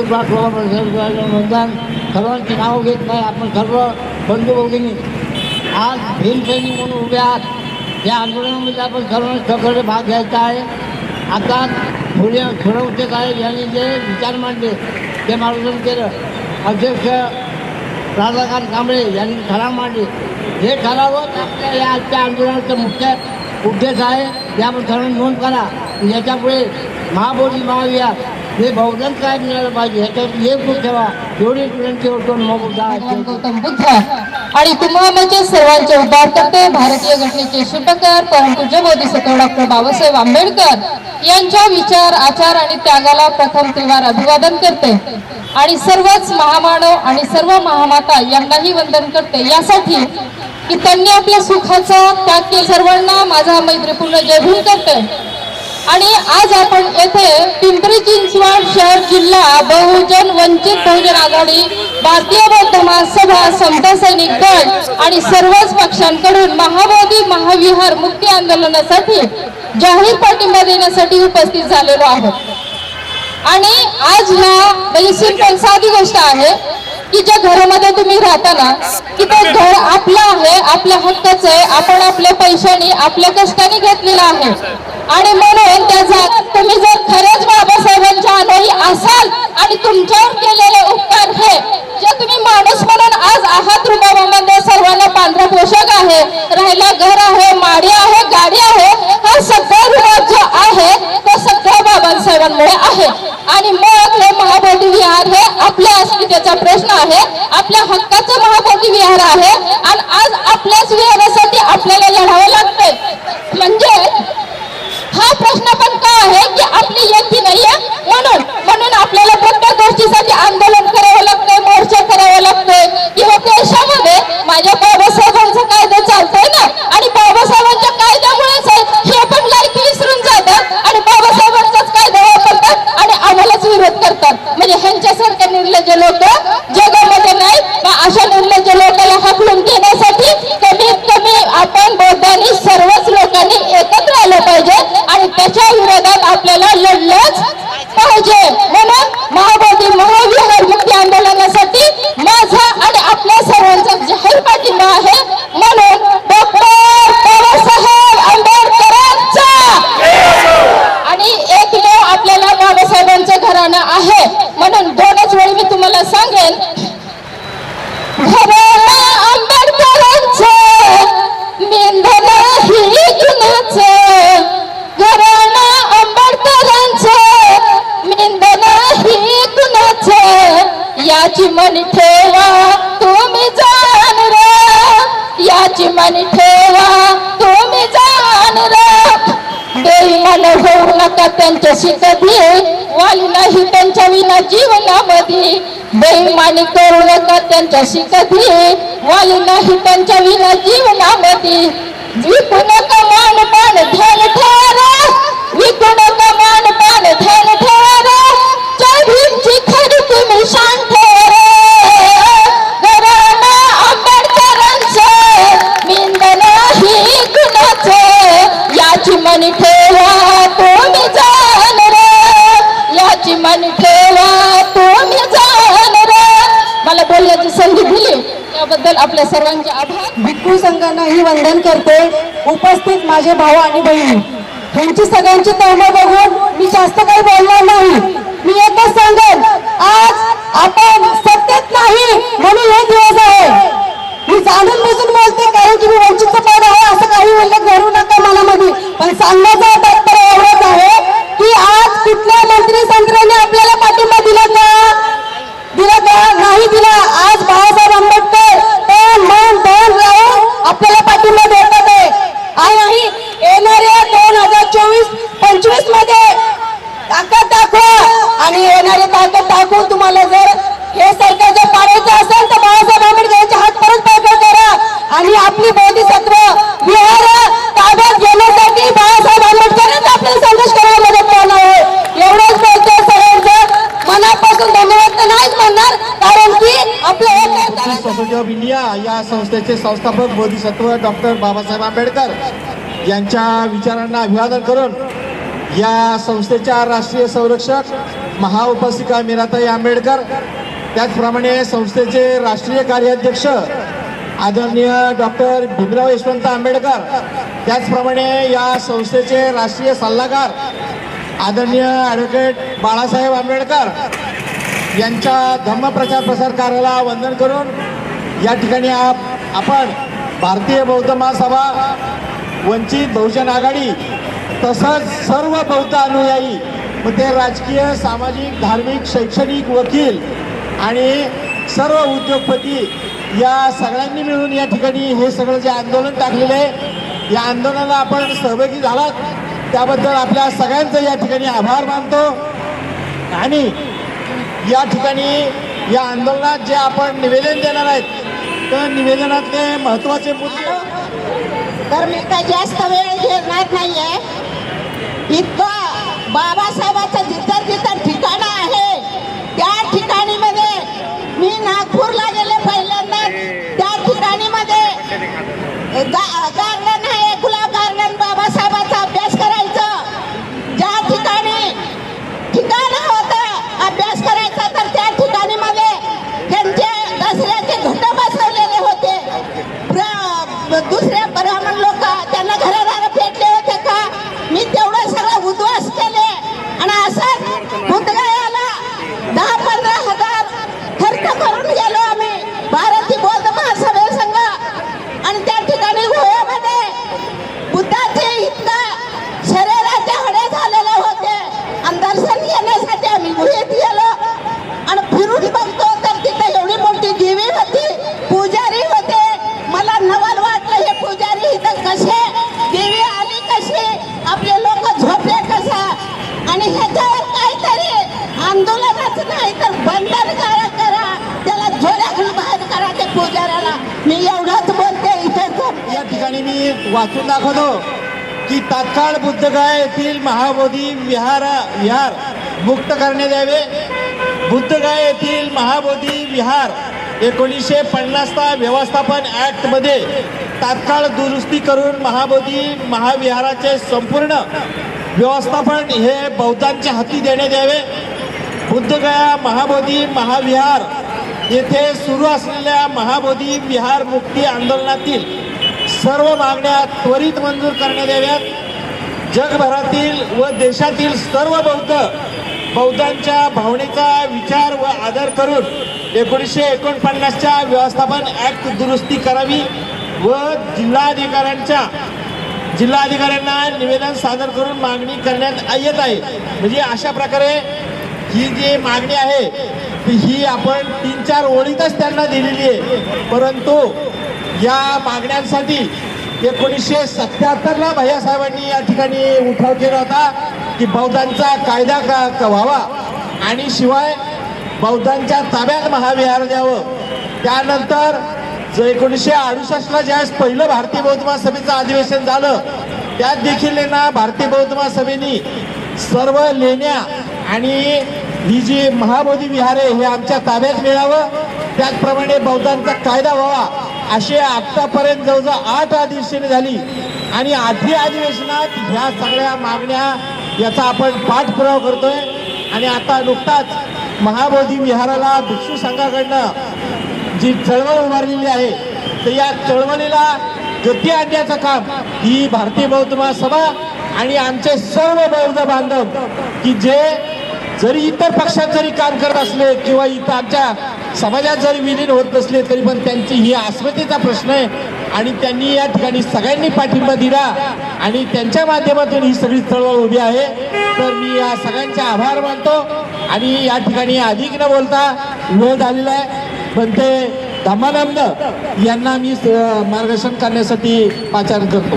पंचवीस लाख लोकांपर्यंत मतदान सर्वांची नावं घेत नाही आपण सर्व बंधू भगिनी आज भीमसैनिक म्हणून उभे आहात या आंदोलनामध्ये आपण सर्वांनी सगळे भाग घ्यायचा आहे आता फुले फुलवते साहेब यांनी जे विचार मांडले ते मार्गदर्शन केलं अध्यक्ष राधाकांत कांबळे यांनी ठराव मांडले हे ठरावच आपल्या या आजच्या आंदोलनाचा मुख्य उद्देश आहे ते आपण सर्वांनी नोंद करा याच्यापुढे महाबोधी महाविहार हे बहुजन काय मिळालं पाहिजे? ह्याच्यावर एक ठेवा. एवढी विनंती होतो गौतम बुद्ध आणि तुम्हा म्हणजे सर्वांचे उद्धार करते. भारतीय घटनेचे शिल्पकार परमपूज्य बोधिसत्व डॉक्टर बाबासाहेब आंबेडकर यांच्या विचार आचार आणि त्यागाला प्रथम त्रिवार अभिवादन करते. आणि सर्वच महामानव आणि सर्व महामाता यांनाही वंदन करते. यासाठी की त्यांनी आपल्या सुखाचा त्याग सर्वांना माझा मैत्रीपूर्ण जय भीम करते. आणि आज आपण येथे पिंपरी चिंचवड शहर जिल्हा बहुजन वंचित बहुजन आघाडी भारतीय बौद्ध महासभा संत सैनिक गट आणि सर्वच पक्षांकडून महाबोधी महाविहार मुक्ती आंदोलनासाठी जाहीर पाठिंबा देण्यासाठी उपस्थित झालेलो आहोत. आणि आज ह्या म्हणजे सिंपल साधी गोष्ट आहे. की ज्या घरामध्ये तुम्ही राहता ना की ते घर आपलं आहे आपल्या हक्काचं आहे आपण आपल्या पैशाने आपल्या कष्टाने घेतलेलं आहे. आणि म्हणून त्या जा- तुम्ही जर खरंच बाबासाहेबांच्या अनुयायी असाल आणि तुमच्यावर केलेले उपकार हे जे तुम्ही माणूस म्हणून आज आहात रुबाबामध्ये सर्वांना पांढरा पोशाख आहे राहायला घर आहे माडी आहे गाडी आहे हा सगळा रुबाब जो आहे तो सगळ्या बाबासाहेबांमुळे आहे. आणि आपल्या अस्मितेचा प्रश्न आहे आपल्या हक्काचं महाभोगी विहार आहे आणि आज आपल्याच विहारासाठी बेईमान होऊ नका त्यांच्याशी कधी वाली नाही त्यांच्या विना जीवनामध्ये बेईमानी करू नका त्यांच्याशी कधी वाली नाही त्यांच्या विना जीवनामध्ये विकू नका मान पान ध्यान ठेवा विकू नका मान पान ध्यान ठेवा त्याबद्दल आपल्या सर्वांचे आभार. भिक्खू संघांनाही वंदन करते उपस्थित माझे भाऊ आणि बहिणी. यांची सगळ्यांची तळमळ बघून मी जास्त काही बोलणार नाही. मी एकच सांगेन आज आपण सत्तेत नाही म्हणून हे दिवस आहे. मी जाणून बुजून बोलते कारण की मी वंचित पद आहे असं काही उल्लेख घडू नका मनामध्ये. पण सांगण्याचा तात्पर्य एवढंच आहे की आज कुठल्या मंत्री संत्र्याने आपल्याला पाठिंबा दिला का? दिला का? नाही दिला. आज बाळासाहेब आंबेडकर तन मन धन राहून आपल्याला पाठिंबा देतात आहे आणि नाही येणाऱ्या दोन हजार चोवीस पंचवीसमध्ये ताकद दाखवा आणि येणारे ताकद दाखवून तुम्हाला जर हे सरकार जर पाडायचं असेल तर बाळासाहेब आंबेडकर यांचे हात परत पायपळ करा आणि आपली बोधिसत्व विहार ताब्यात घेण्यासाठी बाळासाहेब आंबेडकरच आपल्याला संघर्ष करायला मदत करणार आहे एवढंच बोलतो सगळ्यांचं मनापासून धन्यवाद तर नाहीच म्हणणार कारण की आपलं हे ऑफ इंडिया या संस्थेचे संस्थापक बोधिसत्व डॉक्टर बाबासाहेब आंबेडकर यांच्या विचारांना अभिवादन करून या संस्थेच्या राष्ट्रीय संरक्षक महाउपासिका मीराताई आंबेडकर त्याचप्रमाणे संस्थेचे राष्ट्रीय कार्याध्यक्ष आदरणीय डॉक्टर भीमराव यशवंत आंबेडकर त्याचप्रमाणे या संस्थेचे राष्ट्रीय सल्लागार आदरणीय ॲडव्होकेट बाळासाहेब आंबेडकर यांच्या धम्मप्रचार प्रसार कार्याला वंदन करून या ठिकाणी आप आपण भारतीय बौद्ध महासभा वंचित बहुजन आघाडी तसंच सर्व बौद्ध अनुयायी मग ते राजकीय सामाजिक धार्मिक शैक्षणिक वकील आणि सर्व उद्योगपती या सगळ्यांनी मिळून या ठिकाणी हे सगळं जे आंदोलन टाकलेलं आहे या आंदोलनाला आपण सहभागी झालात. त्याबद्दल आपल्या सगळ्यांचं या ठिकाणी आभार मानतो. आणि या ठिकाणी या आंदोलनात जे आपण निवेदन देणार आहेत तर निवेदनातले महत्त्वाचे मुद्दे? तर मी काही जास्त वेळ घेणार नाहीये. इतकं बाबासाहेबांचं जिथं जिथं ठिकाण आहे त्या ठिकाणी मध्ये मी नागपूरला गेले पहिल्यांदा त्या ठिकाणी मध्ये कसे? देवी आली कशी? आपले लोक झोपले कसा? आणि ह्याच्यावर काहीतरी आंदोलनाचं नाही तर बंधन करा. करा त्याला झोऱ्याकडून बाहेर करा ते पुजाऱ्याला. मी एवढंच बोलते इथे या ठिकाणी मी वाचून दाखवतो की तात्काळ बुद्धगया येथील महाबोधी विहार विहार मुक्त करण्यात यावे. बुद्धगाय येथील महाबोधी विहार एकोणीसशे पन्नासचा व्यवस्थापन ॲक्टमध्ये तात्काळ दुरुस्ती करून महाबोधी महाविहाराचे संपूर्ण व्यवस्थापन हे बौद्धांच्या हाती देण्यात यावे. बुद्धगया महाबोधी महाविहार येथे सुरू असलेल्या महाबोधी विहार मुक्ती आंदोलनातील सर्व मागण्या त्वरित मंजूर करण्यात याव्यात. जगभरातील व देशातील सर्व बौद्ध बौद्धांच्या भावनेचा विचार व आदर करून एकोणीसशे एकोणपन्नासच्या व्यवस्थापन ॲक्ट दुरुस्ती करावी व जिल्हाधिकाऱ्यांच्या जिल्हाधिकाऱ्यांना निवेदन सादर करून मागणी करण्यात येत आहे. म्हणजे अशा प्रकारे ही जी मागणी आहे ही आपण तीन चार ओळीतच त्यांना दिलेली आहे. परंतु या मागण्यांसाठी एकोणीसशे सत्याहत्तरला भैयासाहेबांनी या ठिकाणी उठाव केला होता. की बौद्धांचा कायदा का व्हावा आणि शिवाय बौद्धांच्या ताब्यात महाविहार द्यावं. त्यानंतर जो एकोणीसशे अडुसष्टला ज्यावेळेस पहिलं भारतीय बौद्ध महासभेचं अधिवेशन झालं त्यात देखील ना भारतीय बौद्ध महासभेनी सर्व लेण्या आणि ही जी महाबोधी विहार आहे हे आमच्या ताब्यात मिळावं. त्याचप्रमाणे बौद्धांचा कायदा व्हावा असे आतापर्यंत जवळजवळ आठ अधिवेशने झाली. आणि आठही अधिवेशनात ह्या सगळ्या मागण्या याचा आपण पाठपुरावा करतोय. आणि आता नुकताच महाबोधी विहाराला भिक्षू संघाकडनं जी चळवळ उभारलेली आहे तर या चळवळीला गती आणण्याचं काम ही भारतीय बौद्ध महासभा आणि आमचे सर्व बौद्ध बांधव की जे जरी इतर पक्षात जरी काम करत असले किंवा इतर आमच्या समाजात जरी विलीन होत नसले तरी पण त्यांची ही अस्मितेचा प्रश्न आहे. आणि त्यांनी या ठिकाणी सगळ्यांनी पाठिंबा दिला आणि त्यांच्या माध्यमातून ही सगळी चळवळ उभी आहे. तर मी या सगळ्यांचे आभार मानतो आणि या ठिकाणी अधिक न बोलता वेळ झालेला आहे. पण ते धम्मानंद यांना मी स- मार्गदर्शन करण्यासाठी पाचारण करतो.